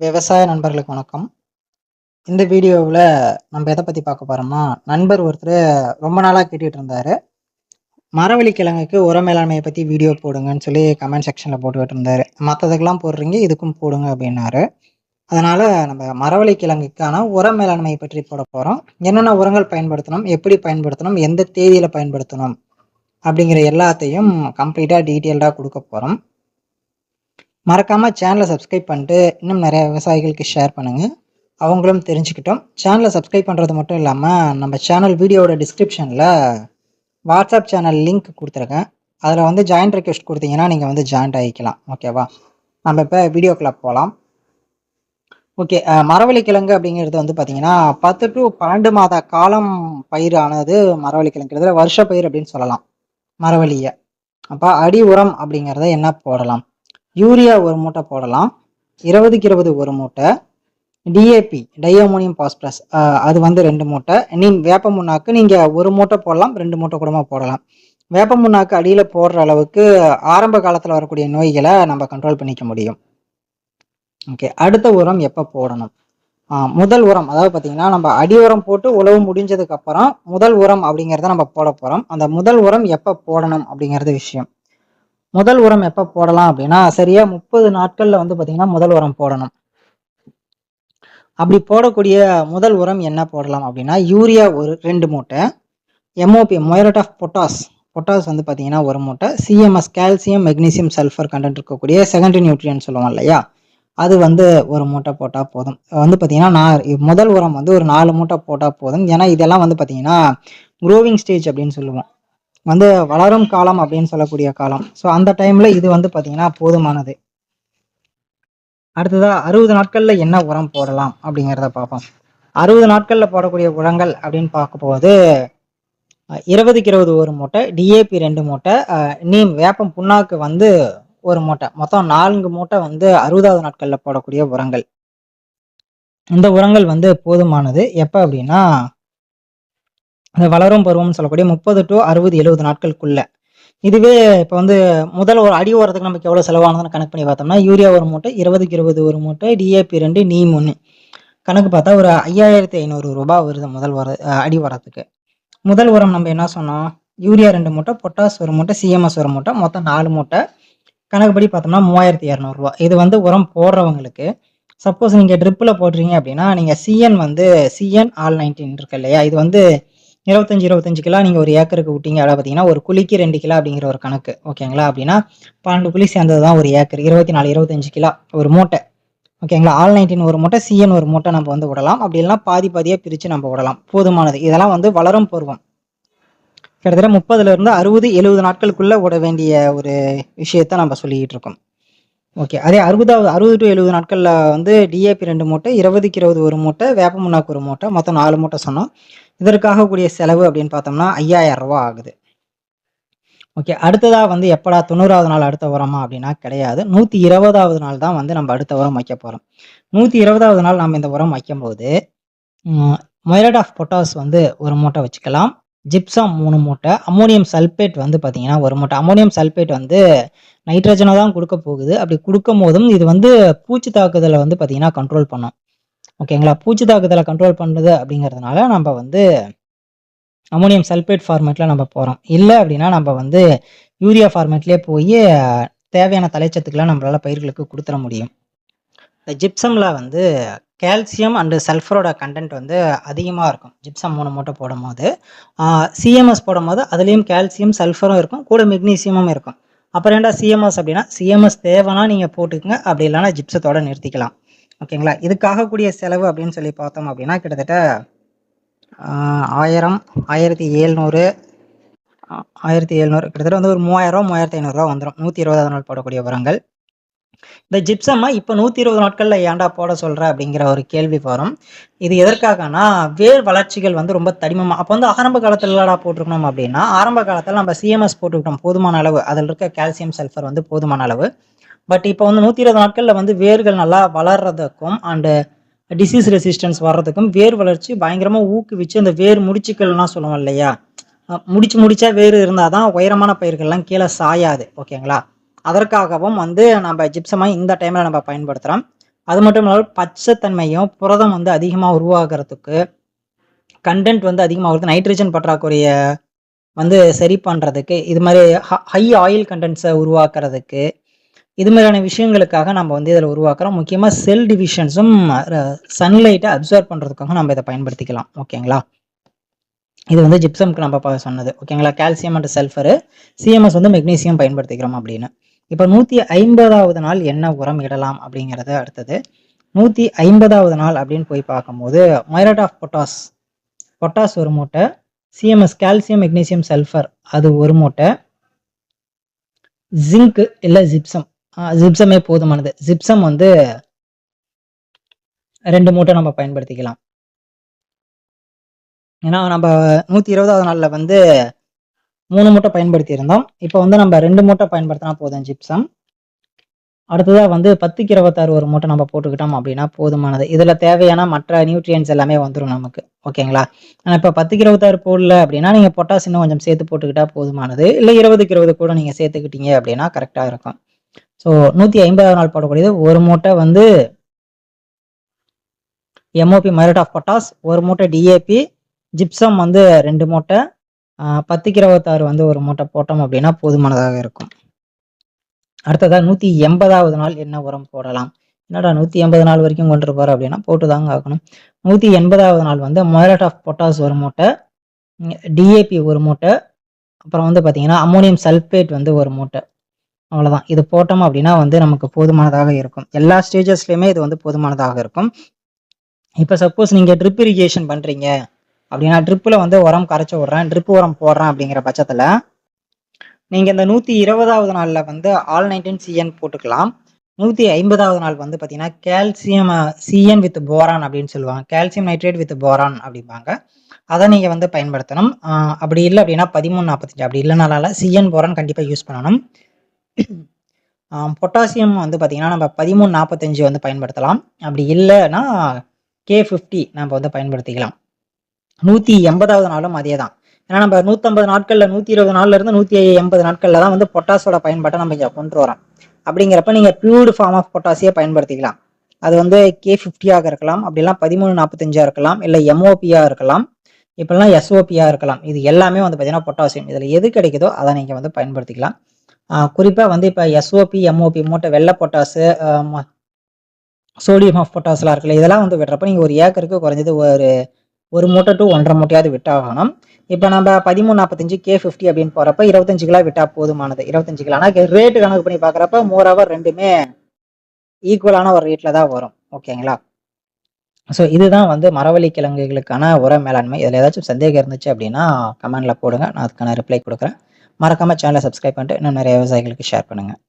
விவசாய நண்பர்களுக்கு வணக்கம். இந்த வீடியோவில் நம்ம எதை பற்றி பார்க்க போகிறோம்னா நண்பர் ஒருத்தர் ரொம்ப நாளாக கேட்டுகிட்டு இருந்தார். மரவள்ளி கிழங்குக்கு உர மேலாண்மையை பற்றி வீடியோ போடுங்கன்னு சொல்லி கமெண்ட் செக்ஷனில் போட்டுக்கிட்டு இருந்தார். மற்றதுக்கெல்லாம் போடுறீங்க இதுக்கும் போடுங்க அப்படின்னாரு. அதனால் நம்ம மரவள்ளி கிழங்குக்கான உர மேலாண்மையை பற்றி போட போகிறோம் என்னென்ன உரங்கள் பயன்படுத்தணும் எப்படி பயன்படுத்தணும் எந்த தேதியில் பயன்படுத்தணும் அப்படிங்கிற எல்லாத்தையும் கம்ப்ளீட்டாக டீட்டெயில்டாக கொடுக்க போகிறோம் மறக்காமல் சேனலை சப்ஸ்கிரைப் பண்ணிட்டு இன்னும் நிறைய விவசாயிகளுக்கு ஷேர் பண்ணுங்கள் அவங்களும் தெரிஞ்சுக்கிட்டோம். சேனலை சப்ஸ்கிரைப் பண்ணுறது மட்டும் இல்லாமல் நம்ம சேனல் வீடியோவோட டிஸ்கிரிப்ஷனில் வாட்ஸ்அப் சேனல் லிங்க் கொடுத்துருக்கேன். அதில் வந்து ஜாயின் ரெக்வெஸ்ட் கொடுத்தீங்கன்னா நீங்கள் வந்து ஜாயின் ஆகிக்கலாம். ஓகேவா நம்ம இப்போ வீடியோக்குள்ளே போகலாம் ஓகே மரவள்ளி கிழங்கு அப்படிங்கிறது வந்து பார்த்தீங்கன்னா பத்து டு பன்னெண்டு மாத காலம் பயிரானது மரவள்ளி கிழங்கு வருஷ பயிர் அப்படின்னு சொல்லலாம். மரவள்ளியை. அப்போ அடி உரம் அப்படிங்கிறத என்ன போடலாம்? யூரியா ஒரு மூட்டை போடலாம். இருபதுக்கு இருபது ஒரு மூட்டை. டிஏபி டையோமோனியம் பாஸ்பரஸ் அது வந்து ரெண்டு மூட்டை. நீ வேப்ப முன்னாக்கு நீங்கள் ஒரு மூட்டை போடலாம் ரெண்டு மூட்டை கூடமாக போடலாம். வேப்ப முன்னாக்கு அடியில் போடுற அளவுக்கு ஆரம்ப காலத்தில் வரக்கூடிய நோய்களை நம்ம கண்ட்ரோல் பண்ணிக்க முடியும். ஓகே அடுத்த உரம் எப்போ போடணும்? முதல் உரம் அதாவது பார்த்தீங்கன்னா நம்ம அடி உரம் போட்டு உழவு முடிஞ்சதுக்கு அப்புறம் முதல் உரம் அப்படிங்கிறத நம்ம போட போகிறோம் அந்த முதல் உரம் எப்போ போடணும் அப்படிங்கிறது விஷயம். முதல் உரம் எப்போ போடலாம் அப்படின்னா சரியா முப்பது நாட்கள்ல வந்து பார்த்தீங்கன்னா முதல் உரம் போடணும். அப்படி போடக்கூடிய முதல் உரம் என்ன போடலாம் அப்படின்னா யூரியா ஒரு ரெண்டு மூட்டை MOP muriate of potash potash வந்து பார்த்தீங்கன்னா ஒரு மூட்டை. CMS calcium magnesium sulphur content இருக்கக்கூடிய செகண்டரி நியூட்ரியன் சொல்லுவோம் இல்லையா? அது வந்து ஒரு மூட்டை போட்டால் போதும். வந்து பார்த்தீங்கன்னா நான் முதல் உரம் வந்து ஒரு நாலு மூட்டை போட்டால் போதும். ஏன்னா இதெல்லாம் வந்து பார்த்தீங்கன்னா க்ரோவிங் ஸ்டேஜ் அப்படின்னு சொல்லுவோம். வந்து வளரும் காலம் அப்படின்னு சொல்லக்கூடிய காலம். ஸோ அந்த டைமில் இது வந்து பார்த்தீங்கன்னா போதுமானது. அடுத்ததாக அறுபது நாட்களில் என்ன உரம் போடலாம் அப்படிங்கிறத பார்ப்போம். அறுபது நாட்களில் போடக்கூடிய உரங்கள் அப்படின்னு பார்க்கும்போது இருபதுக்கு இருபது ஒரு மூட்டை டிஏபி ரெண்டு மூட்டை நீம் வேப்பம் புண்ணாக்கு வந்து ஒரு மூட்டை. மொத்தம் நான்கு மூட்டை வந்து அறுபதாவது நாட்களில் போடக்கூடிய உரங்கள். இந்த உரங்கள் வந்து போதுமானது. எப்போ அப்படின்னா அந்த வளரும் பருவம்னு சொல்லக்கூடிய முப்பது டு அறுபது எழுபது நாட்களுக்குள்ள. இதுவே இப்போ வந்து முதல் ஒரு அடி ஓரத்துக்கு நமக்கு எவ்வளோ செலவானதுன்னு கணக்கு பண்ணி பார்த்தோம்னா யூரியா ஒரு மூட்டை இருபதுக்கு இருபது ஒரு மூட்டை டிஏபி ரெண்டு நீம் ஒன்று கணக்கு பார்த்தா ஒரு ஐயாயிரத்தி ஐநூறு ரூபாய் வருது முதல் உர அடி உரத்துக்கு முதல் உரம் நம்ம என்ன சொன்னோம்? யூரியா ரெண்டு மூட்டை பொட்டாஸ் ஒரு மூட்டை சிஎம்எஸ் ஒரு மூட்டை மொத்தம் நாலு மூட்டை. கணக்குப்படி பார்த்தோம்னா மூவாயிரத்தி இரநூறுவா இது வந்து உரம் போடுறவங்களுக்கு சப்போஸ் நீங்கள் ட்ரிப்பில் போடுறீங்க அப்படின்னா நீங்கள் சிஎன் வந்து சிஎன் ஆல் நைன்டீன் இருக்கு இல்லையா? இது வந்து இருபத்தஞ்சி இருபத்தஞ்சு கிலோ நீங்கள் ஒரு ஏக்கருக்கு விட்டீங்க அதாவது பார்த்தீங்கன்னா ஒரு குழிக்கு ரெண்டு கிலோ அப்படிங்கிற ஒரு கணக்கு ஓகேங்களா? அப்படின்னா பன்னெண்டு குழி சேர்ந்தது தான் ஒரு ஏக்கர். இருபத்தி நாலு இருபத்தஞ்சு கிலோ ஒரு மூட்டை ஓகேங்களா? ஆல் நைன்டீன் ஒரு மூட்டை சிஎன் ஒரு மூட்டை நம்ம வந்து விடலாம். அப்படி இல்லைனா பாதி பாதியாக பிரித்து நம்ம விடலாம். போதுமானது. இதெல்லாம் வந்து வளரும் பருவம். கிட்டத்தட்ட முப்பதுல இருந்து அறுபது எழுபது நாட்களுக்குள்ள விட வேண்டிய ஒரு விஷயத்த நம்ம சொல்லிக்கிட்டு இருக்கோம். ஓகே. அதே அறுபதாவது அறுபது டு எழுபது நாட்களில் வந்து டிஏபி ரெண்டு மூட்டை இருபதுக்கு இருபது ஒரு மூட்டை வேப்ப முன்னாக்கு ஒரு மூட்டை மொத்தம் நாலு மூட்டை சொன்னோம். இதற்காக கூடிய செலவு அப்படின்னு பார்த்தோம்னா ஐயாயிரம் ரூபா ஆகுது. ஓகே. அடுத்ததாக வந்து எப்படா தொண்ணூறாவது நாள் அடுத்த உரமா அப்படின்னா கிடையாது. நூற்றி இருபதாவது நாள் தான் வந்து நம்ம அடுத்த உரம் வைக்க போகிறோம் நூற்றி இருபதாவது நாள் நம்ம இந்த உரம் வைக்கும்போது மொயலட் ஆஃப் பொட்டாஸ் வந்து ஒரு மூட்டை வச்சுக்கலாம். ஜிப்சம் மூணு மூட்டை. அமோனியம் சல்பேட் வந்து பார்த்தீங்கன்னா ஒரு மூட்டை. அமோனியம் சல்பேட் வந்து நைட்ரஜனை தான் கொடுக்க போகுது. அப்படி கொடுக்கும் போதும் இது வந்து பூச்சி தாக்குதலை வந்து பார்த்தீங்கன்னா கண்ட்ரோல் பண்ணும். ஓகேங்களா பூச்சி தாக்குதலை கண்ட்ரோல் பண்ணுது அப்படிங்கிறதுனால நம்ம வந்து அமோனியம் சல்பேட் ஃபார்மேட்டில் நம்ம போகிறோம் இல்லை அப்படின்னா நம்ம வந்து யூரியா ஃபார்மேட்லேயே போய் தேவையான தலைச்சத்துக்கெல்லாம் நம்மளால் பயிர்களுக்கு கொடுத்துட முடியும். இந்த ஜிப்சமில் வந்து கால்சியம் அண்டு சல்ஃபரோட கண்டென்ட் வந்து அதிகமாக இருக்கும். ஜிப்சம் மூணு மூட்டை போடும் போது சிஎம்எஸ் போடும் போது அதுலேயும் கால்சியம் சல்ஃபரும் இருக்கும் கூட மெக்னீசியமும் இருக்கும். அப்புறம் ஏன்டா சிஎம்எஸ் அப்படின்னா சிஎம்எஸ் தேவைன்னா நீங்கள் போட்டுக்கங்க அப்படி இல்லைனா ஜிப்சத்தோட நிறுத்திக்கலாம். ஓகேங்களா? இதுக்காக கூடிய செலவு அப்படின்னு சொல்லி பார்த்தோம் அப்படின்னா கிட்டத்தட்ட ஆயிரம் ஆயிரத்தி எழுநூறு ஆயிரத்தி எழுநூறு கிட்டத்தட்ட வந்து ஒரு மூவாயிரரூவா மூவாயிரத்தி ஐநூறுரூவா வந்துடும் நூற்றி இருபதாவது நாள் போடக்கூடிய உரங்கள். இந்த ஜிப்சம்மா இப்போ நூற்றி இருபது நாட்களில் ஏன்டா போட சொல்கிற அப்படிங்கிற ஒரு கேள்வி வரும். இது எதற்காகனா வேர் வளர்ச்சிகள் வந்து ரொம்ப தடிமமாக அப்போ வந்து ஆரம்ப காலத்தில் போட்டிருக்கணும் அப்படின்னா ஆரம்ப காலத்தில் நம்ம சிஎம்எஸ் போட்டுக்கிட்டோம் போதுமான அளவு. அதில் இருக்க கால்சியம் சல்ஃபர் வந்து போதுமான அளவு. பட் இப்போ வந்து நூற்றி இருபது நாட்களில் வந்து வேர்கள் நல்லா வளர்றதுக்கும் அண்டு டிசீஸ் ரெசிஸ்டன்ஸ் வர்றதுக்கும் வேர் வளர்ச்சி பயங்கரமாக ஊக்குவிச்சு அந்த வேர் முடிச்சுக்கள்லாம் சொல்லுவோம் இல்லையா? முடிச்சு முடிச்சா வேர் இருந்தால் தான் உயரமான பயிர்கள்லாம் கீழே சாயாது ஓகேங்களா? அதற்காகவும் வந்து நம்ம ஜிப்சமாக இந்த டைமில் நம்ம பயன்படுத்துகிறோம் அது மட்டும் இல்லாமல் பச்சைத்தன்மையும் புரதம் வந்து அதிகமாக உருவாகிறதுக்கு கண்டென்ட் வந்து அதிகமாகிறது நைட்ரஜன் பற்றாக்குறைய வந்து சரி பண்ணுறதுக்கு இது மாதிரி ஹை ஆயில் கண்டென்ட்ஸை உருவாக்குறதுக்கு இது மாதிரியான விஷயங்களுக்காக நம்ம வந்து இதில் உருவாக்குறோம். முக்கியமாக செல் டிவிஷன்ஸும் சன்லைட்டை அப்சர்வ் பண்ணுறதுக்காக நம்ம இதை பயன்படுத்திக்கலாம். ஓகேங்களா இது வந்து ஜிப்சம்க்கு நம்ம சொன்னது. ஓகேங்களா கால்சியம் அண்ட் சல்ஃபரு சிஎம்எஸ் வந்து மெக்னீசியம் பயன்படுத்திக்கிறோம் அப்படின்னு. இப்போ நூற்றி ஐம்பதாவது நாள் என்ன உரம் இடலாம் அப்படிங்கிறது அடுத்தது. நூற்றி ஐம்பதாவது நாள் அப்படின்னு போய் பார்க்கும்போது மைரட் ஆஃப் பொட்டாஸ் பொட்டாஸ் ஒரு மூட்டை சிஎம்எஸ் கால்சியம் மெக்னீசியம் சல்ஃபர் அது ஒரு மூட்டை. ஜிங்க் இல்லை ஜிப்சம் ஜிப்சமே போதுமானது. ஜிப்சம் வந்து ரெண்டு மூட்டை நம்ம பயன்படுத்திக்கலாம். ஏன்னா நம்ம நூற்றி இருபதாவது நாளில் வந்து மூணு மூட்டை பயன்படுத்தி இருந்தோம் இப்போ வந்து நம்ம ரெண்டு மூட்டை பயன்படுத்தினா போதும் ஜிப்சம் அடுத்ததாக வந்து பத்துக்கு இருபத்தாறு ஒரு மூட்டை நம்ம போட்டுக்கிட்டோம் அப்படின்னா போதுமானது. இதில் தேவையான மற்ற நியூட்ரியன்ஸ் எல்லாமே வந்துடும் நமக்கு. ஓகேங்களா ஆனால் இப்போ பத்துக்கு இருபத்தாறு போடல அப்படின்னா நீங்கள் பொட்டாஸ் இன்னும் கொஞ்சம் சேர்த்து போட்டுக்கிட்டா போதுமானது. இல்லை இருபதுக்கு இருபது கூட நீங்கள் சேர்த்துக்கிட்டீங்க அப்படின்னா கரெக்டாக இருக்கும். ஸோ நூற்றி ஐம்பதாவது நாள் போடக்கூடியது ஒரு மூட்டை வந்து எம்ஓபி மைரட் ஆஃப் பொட்டாஸ் ஒரு மூட்டை டிஏபி ஜிப்சம் வந்து ரெண்டு மூட்டை பத்துக்கு இருபத்தாறு வந்து ஒரு மூட்டை போட்டோம் அப்படின்னா போதுமானதாக இருக்கும். அடுத்ததாக நூற்றி எண்பதாவது நாள் என்ன உரம் போடலாம்? என்னடா நூற்றி எண்பது நாள் வரைக்கும் கொண்டு போகிற அப்படின்னா போட்டு தாங்க ஆகணும். நூற்றி எண்பதாவது நாள் வந்து மொயலட் ஆஃப் பொட்டாஸ் ஒரு மூட்டை டிஏபி ஒரு மூட்டை அப்புறம் வந்து பார்த்தீங்கன்னா அம்மோனியம் சல்ஃபேட் வந்து ஒரு மூட்டை. அவ்வளோதான் இது போட்டோம் அப்படின்னா வந்து நமக்கு போதுமானதாக இருக்கும். எல்லா ஸ்டேஜஸ்லையுமே இது வந்து போதுமானதாக இருக்கும். இப்போ சப்போஸ் நீங்கள் ட்ரிப் இரிகேஷன் பண்ணுறீங்க அப்படின்னா ட்ரிப்பில் வந்து உரம் கரைச்சி விட்றேன் ட்ரிப் உரம் போடுறேன் அப்படிங்கிற பட்சத்தில் நீங்கள் இந்த நூற்றி இருபதாவது நாளில் வந்து ஆல் நைன்டீன் சிஎன் போட்டுக்கலாம். நூற்றி ஐம்பதாவது நாள் வந்து பார்த்தீங்கன்னா கால்சியம் சிஎன் வித் போரான் அப்படின்னு சொல்லுவாங்க. கால்சியம் நைட்ரேட் வித் போரான் அப்படிம்பாங்க. அதை நீங்கள் வந்து பயன்படுத்தணும். அப்படி இல்லை அப்படின்னா பதிமூணு நாற்பத்தஞ்சு அப்படி இல்லைனால சிஎன் போரான் கண்டிப்பாக யூஸ் பண்ணணும். பொட்டாசியம் வந்து பார்த்தீங்கன்னா நம்ம பதிமூணு நாற்பத்தஞ்சு வந்து பயன்படுத்தலாம். அப்படி இல்லைன்னா கே ஃபிஃப்டி நம்ம வந்து பயன்படுத்திக்கலாம். நூற்றி எண்பதாவது நாளும் அதே தான் ஏன்னா நம்ம நூற்றம்பது நாட்களில் நூற்றி இருபது நாள்ல இருந்து நூற்றி எண்பது நாட்களில் தான் வந்து பொட்டாஸோட பயன்பாட்டை நம்ம இங்கே கொண்டு வரோம். அப்படிங்கிறப்ப நீங்கள் பியூர்டு ஃபார்ம் ஆஃப் பொட்டாசியை பயன்படுத்திக்கலாம். அது வந்து கே ஃபிஃப்டியாக இருக்கலாம். அப்படிலாம் பதிமூணு நாற்பத்தஞ்சா இருக்கலாம். இல்லை எம்ஓபியாக இருக்கலாம். இப்பெல்லாம் எஸ்ஓபியாக இருக்கலாம். இது எல்லாமே வந்து பார்த்தீங்கன்னா பொட்டாசியம் இதில் எது கிடைக்குதோ அதை நீங்கள் வந்து பயன்படுத்திக்கலாம். குறிப்பாக வந்து இப்போ எஸ்ஓபி எம்ஓபி மூட்டை வெள்ளை பொட்டாசு சோடியம் ஆஃப் பொட்டாஸ்லாம் இருக்குல்ல இதெல்லாம் வந்து விடுறப்ப நீங்கள் ஒரு ஏக்கருக்கு குறைஞ்சது ஒரு ஒரு மூட்டை டு ஒன்றரை மூட்டையாவது விட்டாகணும் இப்போ நம்ம பதிமூணு நாற்பத்தஞ்சு கே ஃபிஃப்டி அப்படின்னு போகிறப்ப இருபத்தஞ்சு கிலோ விட்டா போதுமானது. இருபத்தஞ்சு கிலோ. ஆனால் ரேட்டு கணக்கு பண்ணி பார்க்குறப்ப மோர் ஹவர் ரெண்டுமே ஈக்குவலான ஒரு ரேட்டில் தான் வரும். ஓகேங்களா ஸோ இதுதான் வந்து மரவள்ளி கிழங்குகளுக்கான உர மேலாண்மை. இதில் ஏதாச்சும் சந்தேகம் இருந்துச்சு அப்படின்னா கமெண்டில் போடுங்க. நான் அதுக்கான ரிப்ளை கொடுக்குறேன். மறக்காம சேனலை சப்ஸ்கிரைப் பண்ணிட்டு இன்னும் நிறைய விவசாயிகளுக்கு ஷேர் பண்ணுங்கள்